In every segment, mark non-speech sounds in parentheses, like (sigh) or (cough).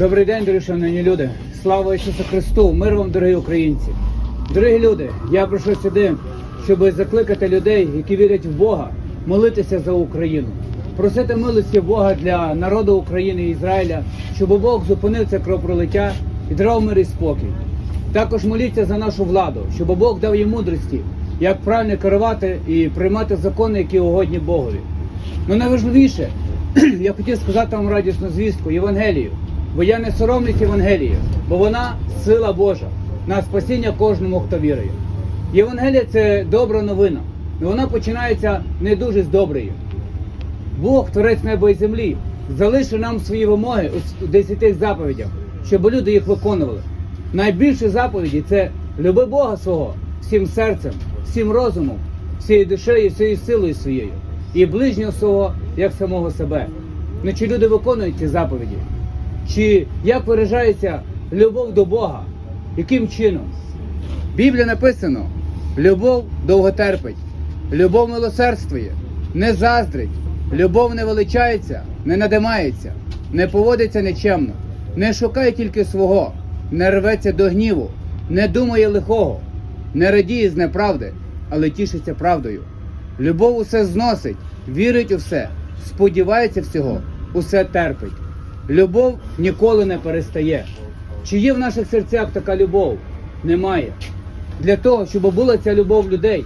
Добрий день, дорогі шановні люди. Слава Ісусу Христу! Мир вам, дорогі українці! Дорогі люди, я прийшов сюди, щоб закликати людей, які вірять в Бога, молитися за Україну, просити милості Бога для народу України і Ізраїля, щоб Бог зупинив це кровопролиття і дарував мир і спокій. Також моліться за нашу владу, щоб Бог дав їй мудрості, як правильно керувати і приймати закони, які угодні Богові. Ну найважливіше, (clears throat) я хотів сказати вам радісну звістку Євангелію, бо я не соромлюсь Євангелії, бо вона сила Божа на спасіння кожному, хто вірує. Євангелія це добра новина, і вона починається не дуже з доброї. Бог, творець неба і землі, залишив нам свої вимоги у десяти заповідях, щоб люди їх виконували. Найбільші заповіді це люби Бога свого всім серцем, всім розумом, всією душею, всією силою своєю, і ближнього свого як самого себе. Ну чи люди виконують ці заповіді? Чи як виражається любов до Бога? Яким чином? В написано: любов довго терпить, любов милосердствує, не заздрить, любов не величається, не надимається, не поводиться нечемно, не шукає тільки свого, не рветься до гніву, не думає лихого, не радіє з неправди, але тішиться правдою. Любов усе зносить, вірить у все, сподівається всього, усе терпить. Любов ніколи не перестає. Чи є в наших серцях така любов? Немає. Для того, щоб була ця любов людей,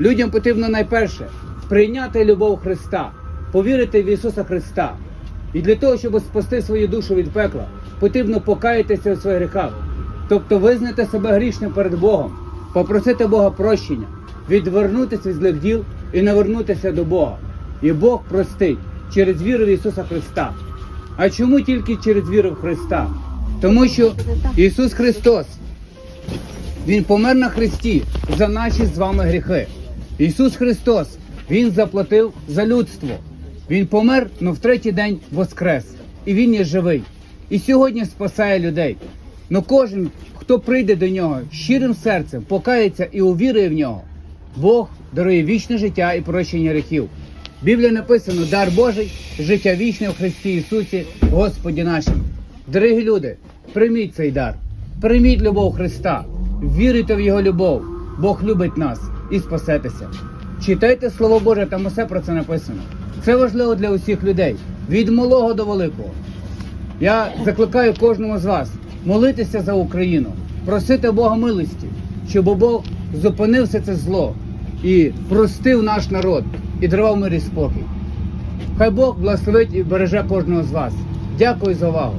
людям потрібно найперше прийняти любов Христа, повірити в Ісуса Христа. І для того, щоб спасти свою душу від пекла, потрібно покаятися у своїх гріхах, тобто визнати себе грішним перед Богом, попросити Бога прощення, відвернутися від злих діл і навернутися до Бога. І Бог простить через віру в Ісуса Христа. А чому тільки через віру в Христа? Тому що Ісус Христос, Він помер на Христі за наші з вами гріхи. Ісус Христос, Він заплатив за людство. Він помер, але в третій день воскрес. І Він є живий. І сьогодні спасає людей. Но кожен, хто прийде до нього щирим серцем, покається і увірує в нього, Бог дарує вічне життя і прощення гріхів. В Біблії написано дар Божий, життя вічне в Христі Ісусі, Господі нашим. Дорогі люди, прийміть цей дар, прийміть любов Христа, віруйте в Його любов. Бог любить нас і спасетеся. Читайте Слово Боже, там усе про це написано. Це важливо для усіх людей, від малого до великого. Я закликаю кожному з вас молитися за Україну, просити Бога милості, щоб Бог зупинив все це зло і простив наш народ і дарував мир і спокій. Хай Бог благословить і береже кожного з вас. Дякую за увагу.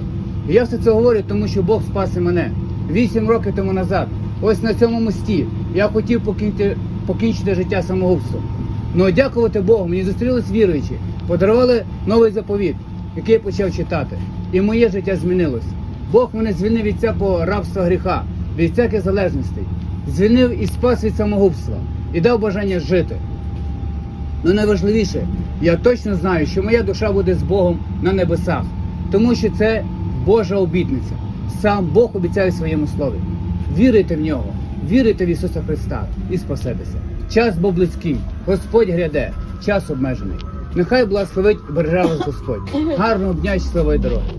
Я все це говорю, тому що Бог спас мене. Вісім років тому назад, ось на цьому мості, я хотів покинути, покінчити життя самогубством. Ну дякувати Богу, мені зустрілись віруючі, подарували новий заповіт, який я почав читати. І моє життя змінилось. Бог мене звільнив від всякого рабства гріха, від всяких залежностей, звільнив і спас від самогубства і дав бажання жити. Ну найважливіше, я точно знаю, що моя душа буде з Богом на небесах, тому що це Божа обітниця. Сам Бог обіцяє в своєму слові. Вірите в нього, вірите в Ісуса Христа і спасетеся. Час був близький, Господь гряде, час обмежений. Нехай благословить і береже вас Господь. (laughs) Гарного дня і щасливої дороги.